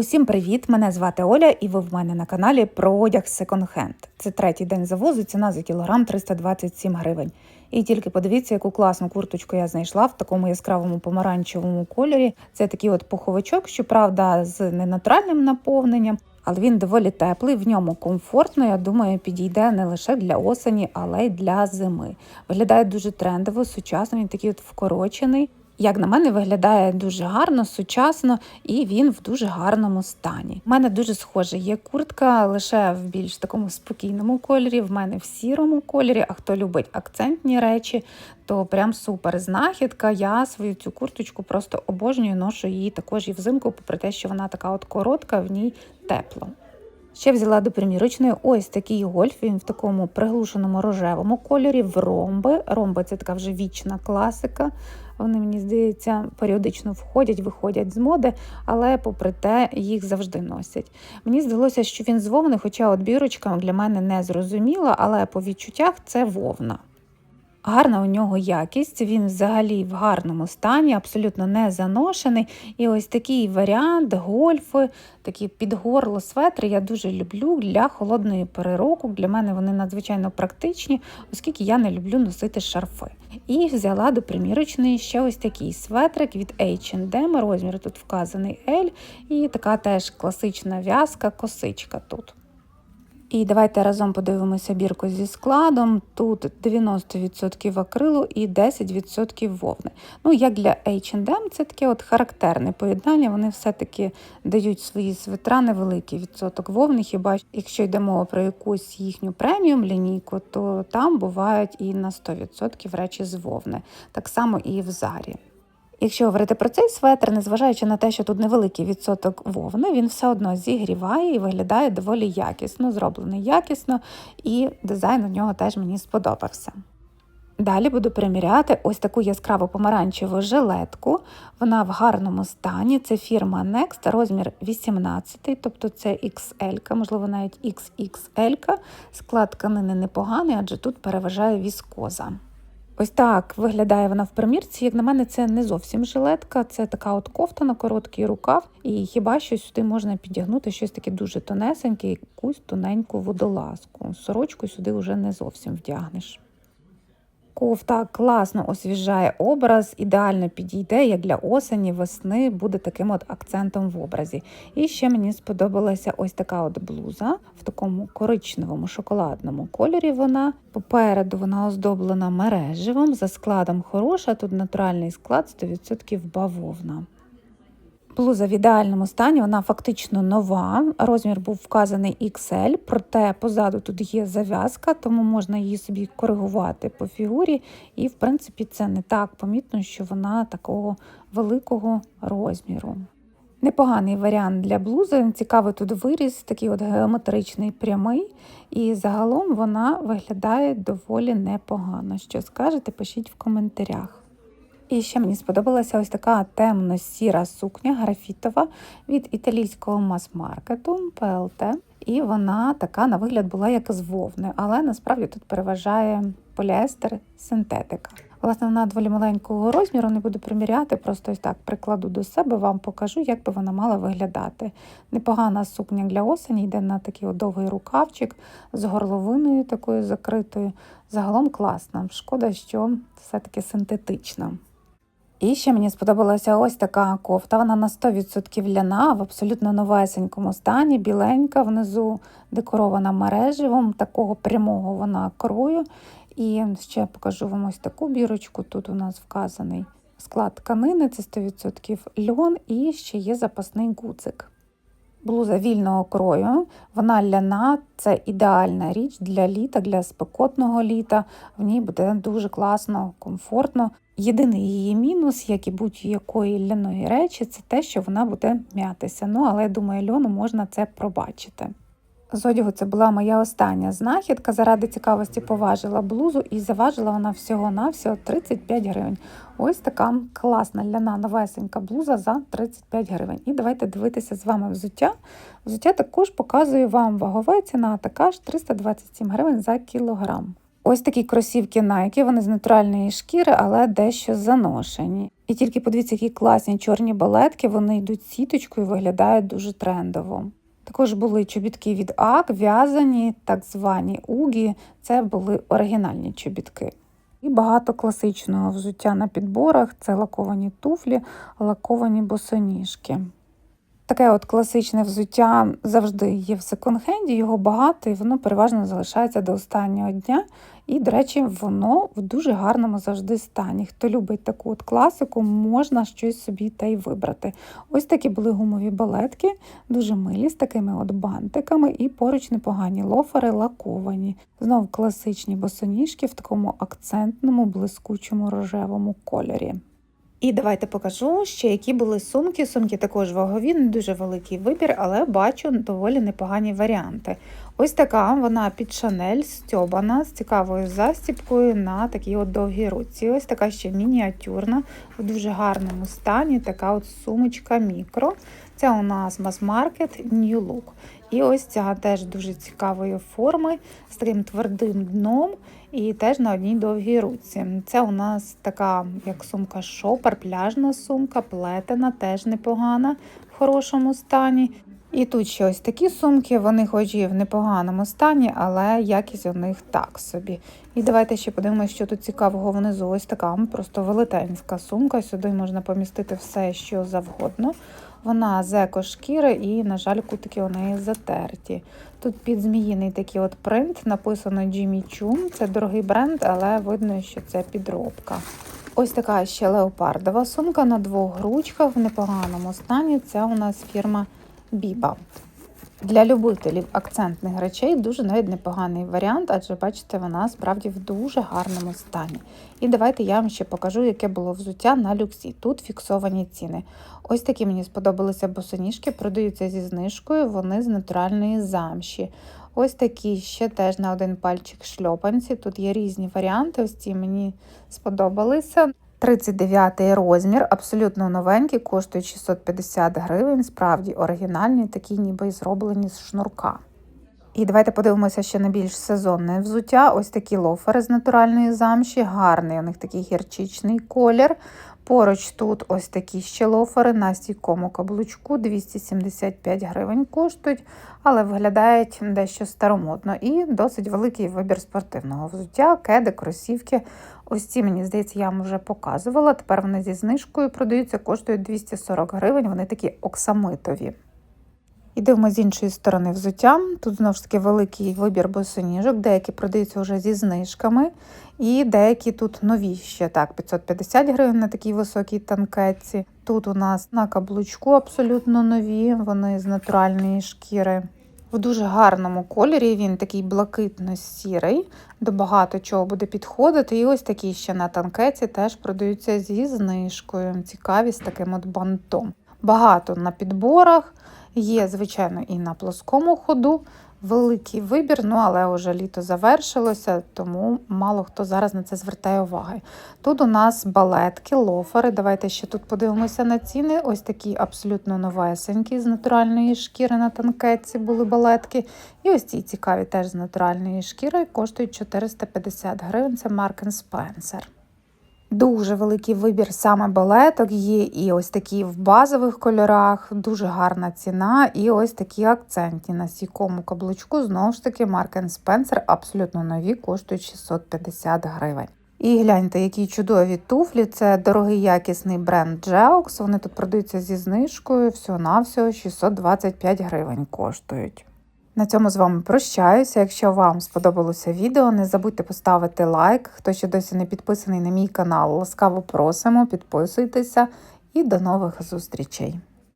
Усім привіт! Мене звати Оля, і ви в мене на каналі про одяг секонд-хенд. Це третій день завозу, ціна за кілограм 327 гривень. І тільки подивіться, яку класну курточку я знайшла в такому яскравому помаранчевому кольорі. Це такий от пуховичок, щоправда, з ненатуральним наповненням, але він доволі теплий, в ньому комфортно. Я думаю, підійде не лише для осені, але й для зими. Виглядає дуже трендово, сучасно. Він такий от вкорочений. Як на мене, виглядає дуже гарно, сучасно і він в дуже гарному стані. У мене дуже схоже є куртка лише в більш такому спокійному кольорі. В мене в сірому кольорі. А хто любить акцентні речі, то прям супер знахідка. Я свою цю курточку просто обожнюю, ношу її також і взимку, попри те, що вона така от коротка, в ній тепло. Ще взяла до примірочної ось такий гольф. Він в такому приглушеному рожевому кольорі, в ромби. Ромби це така вже вічна класика. Вони, мені здається, періодично входять, виходять з моди, але попри те їх завжди носять. Мені здалося, що він з вовни, хоча от бірочка для мене не зрозуміла, але по відчуттях це вовна. Гарна у нього якість, він взагалі в гарному стані, абсолютно не заношений. І ось такий варіант, гольфи, такі під горло светри я дуже люблю для холодної пори року. Для мене вони надзвичайно практичні, оскільки я не люблю носити шарфи. І взяла до примірочної ще ось такий светрик від H&M, розмір тут вказаний L, і така теж класична в'язка, косичка тут. І давайте разом подивимося бірку зі складом. Тут 90% акрилу і 10% вовни. Ну, як для H&M, це таке от характерне поєднання. Вони все-таки дають свої свитра невеликий відсоток вовни. Хіба якщо йде мова про якусь їхню преміум лінійку, то там бувають і на 100% речі з вовни. Так само і в зарі. Якщо говорити про цей светр, незважаючи на те, що тут невеликий відсоток вовни, він все одно зігріває і виглядає доволі якісно, зроблений якісно, і дизайн у нього теж мені сподобався. Далі буду приміряти ось таку яскраво помаранчеву жилетку. Вона в гарному стані. Це фірма Next, розмір 18, тобто це XL, можливо, навіть XXL. Склад тканини непоганий, адже тут переважає віскоза. Ось так виглядає вона в примірці. Як на мене, це не зовсім жилетка, це така от кофта на короткий рукав, і хіба що сюди можна підігнути щось таке дуже тонесеньке, якусь тоненьку водолазку. Сорочку сюди вже не зовсім вдягнеш. Кофта класно освіжає образ, ідеально підійде, як для осені, весни, буде таким от акцентом в образі. І ще мені сподобалася ось така от блуза в такому коричневому шоколадному кольорі. Вона попереду вона оздоблена мереживом, за складом хороша, тут натуральний склад 100% бавовна. Блуза в ідеальному стані, вона фактично нова. Розмір був вказаний XL, проте позаду тут є зав'язка, тому можна її собі коригувати по фігурі. І, в принципі, це не так помітно, що вона такого великого розміру. Непоганий варіант для блузи. Цікавий тут виріз, такий от геометричний прямий, і загалом вона виглядає доволі непогано. Що скажете, пишіть в коментарях. І ще мені сподобалася ось така темно-сіра сукня графітова від італійського мас-маркету PLT. І вона така, на вигляд, була як з вовни, але насправді тут переважає поліестер синтетика. Власне, вона доволі маленького розміру, не буду приміряти, просто ось так прикладу до себе, вам покажу, як би вона мала виглядати. Непогана сукня для осені, йде на такий довгий рукавчик з горловиною такою закритою. Загалом класна. Шкода, що все-таки синтетична. І ще мені сподобалася ось така кофта. Вона на 100% ляна, в абсолютно новесенькому стані, біленька, внизу декорована мереживом, такого прямого вона крою. І ще покажу вам ось таку бірочку. Тут у нас вказаний склад тканини, це 100% льон, і ще є запасний гудзик. Блуза вільного крою, вона ляна, це ідеальна річ для літа, для спекотного літа. В ній буде дуже класно, комфортно. Єдиний її мінус, як і будь-якої ляної речі, це те, що вона буде м'ятися. Ну, але я думаю, льону можна це пробачити. З одягу це була моя остання знахідка. Заради цікавості поважила блузу і заважила вона всього-навсього 35 гривень. Ось така класна ляна новесенька блуза за 35 гривень. І давайте дивитися з вами взуття. Взуття також показую вам вагова ціна, така ж 327 гривень за кілограм. Ось такі кросівки Nike, вони з натуральної шкіри, але дещо заношені. І тільки подивіться, які класні чорні балетки, вони йдуть сіточкою і виглядають дуже трендово. Також були чобітки від АК, в'язані, так звані угі. Це були оригінальні чобітки. І багато класичного взуття на підборах це лаковані туфлі, лаковані босоніжки. Таке от класичне взуття завжди є в секонд-хенді, його багато і воно переважно залишається до останнього дня. І, до речі, воно в дуже гарному завжди стані. Хто любить таку от класику, можна щось собі та й вибрати. Ось такі були гумові балетки, дуже милі, з такими от бантиками, і поруч непогані лофери лаковані. Знову класичні босоніжки в такому акцентному, блискучому рожевому кольорі. І давайте покажу ще, які були сумки. Сумки також вагові, не дуже великий вибір, але бачу доволі непогані варіанти. Ось така вона під шанель стьобана з цікавою застіпкою на такій от довгій руці. Ось така ще мініатюрна, в дуже гарному стані. Така от сумочка мікро. Це у нас мас-маркет New Look. І ось ця теж дуже цікавої форми з таким твердим дном і теж на одній довгій руці. Це у нас така, як сумка шопер, пляжна сумка, плетена, теж непогана в хорошому стані. І тут ще ось такі сумки, вони хоч і в непоганому стані, але якість у них так собі. І давайте ще подивимося, що тут цікавого внизу. Ось така просто велетенська сумка. Сюди можна помістити все, що завгодно. Вона з екошкіри і, на жаль, кутики у неї затерті. Тут під зміїний такий от принт, написано Jimmy Choo. Це дорогий бренд, але видно, що це підробка. Ось така ще леопардова сумка на двох ручках в непоганому стані. Це у нас фірма Біба. Для любителів акцентних речей дуже навіть непоганий варіант, адже бачите, вона справді в дуже гарному стані. І давайте я вам ще покажу, яке було взуття на люксі. Тут фіксовані ціни. Ось такі мені сподобалися босоніжки, продаються зі знижкою, вони з натуральної замші. Ось такі ще теж на один пальчик шльопанці. Тут є різні варіанти. Ось ці мені сподобалися. 39 розмір, абсолютно новенький, коштує 650 гривень. Справді оригінальні, такі ніби зроблені з шнурка. І давайте подивимося ще на більш сезонне взуття. Ось такі лофери з натуральної замші, гарний у них такий гірчичний колір. Поруч тут ось такі ще лофери на стійкому каблучку 275 гривень коштують, але виглядають дещо старомодно і досить великий вибір спортивного взуття, кеди, кросівки. Ось ці, мені здається, я вам вже показувала. Тепер вони зі знижкою продаються, коштують 240 гривень, вони такі оксамитові. Ідемо з іншої сторони взуття. Тут знову ж таки великий вибір босоніжок, деякі продаються вже зі знижками, і деякі тут нові ще так, 550 гривень на такій високій танкетці. Тут у нас на каблучку абсолютно нові, вони з натуральної шкіри. В дуже гарному кольорі він такий блакитно-сірий, до багато чого буде підходити. І ось такі ще на танкеті теж продаються зі знижкою. Цікаві з таким от бантом. Багато на підборах. Є, звичайно, і на плоскому ходу великий вибір, ну але вже літо завершилося, тому мало хто зараз на це звертає уваги. Тут у нас балетки, лофери. Давайте ще тут подивимося на ціни. Ось такі абсолютно новесенькі з натуральної шкіри на танкетці були балетки. І ось ці цікаві теж з натуральної шкіри коштують 450 гривень. Це Mark Spencer. Дуже великий вибір саме балеток, є і ось такі в базових кольорах, дуже гарна ціна, і ось такі акцентні на сікому каблучку. Знову ж таки, Mark Spencer абсолютно нові, коштують 650 гривень. І гляньте, які чудові туфлі. Це дорогий якісний бренд Geox. Вони тут продаються зі знижкою, всього-навсього 625 гривень коштують. На цьому з вами прощаюся. Якщо вам сподобалося відео, не забудьте поставити лайк. Хто ще досі не підписаний на мій канал, ласкаво просимо, підписуйтеся і до нових зустрічей!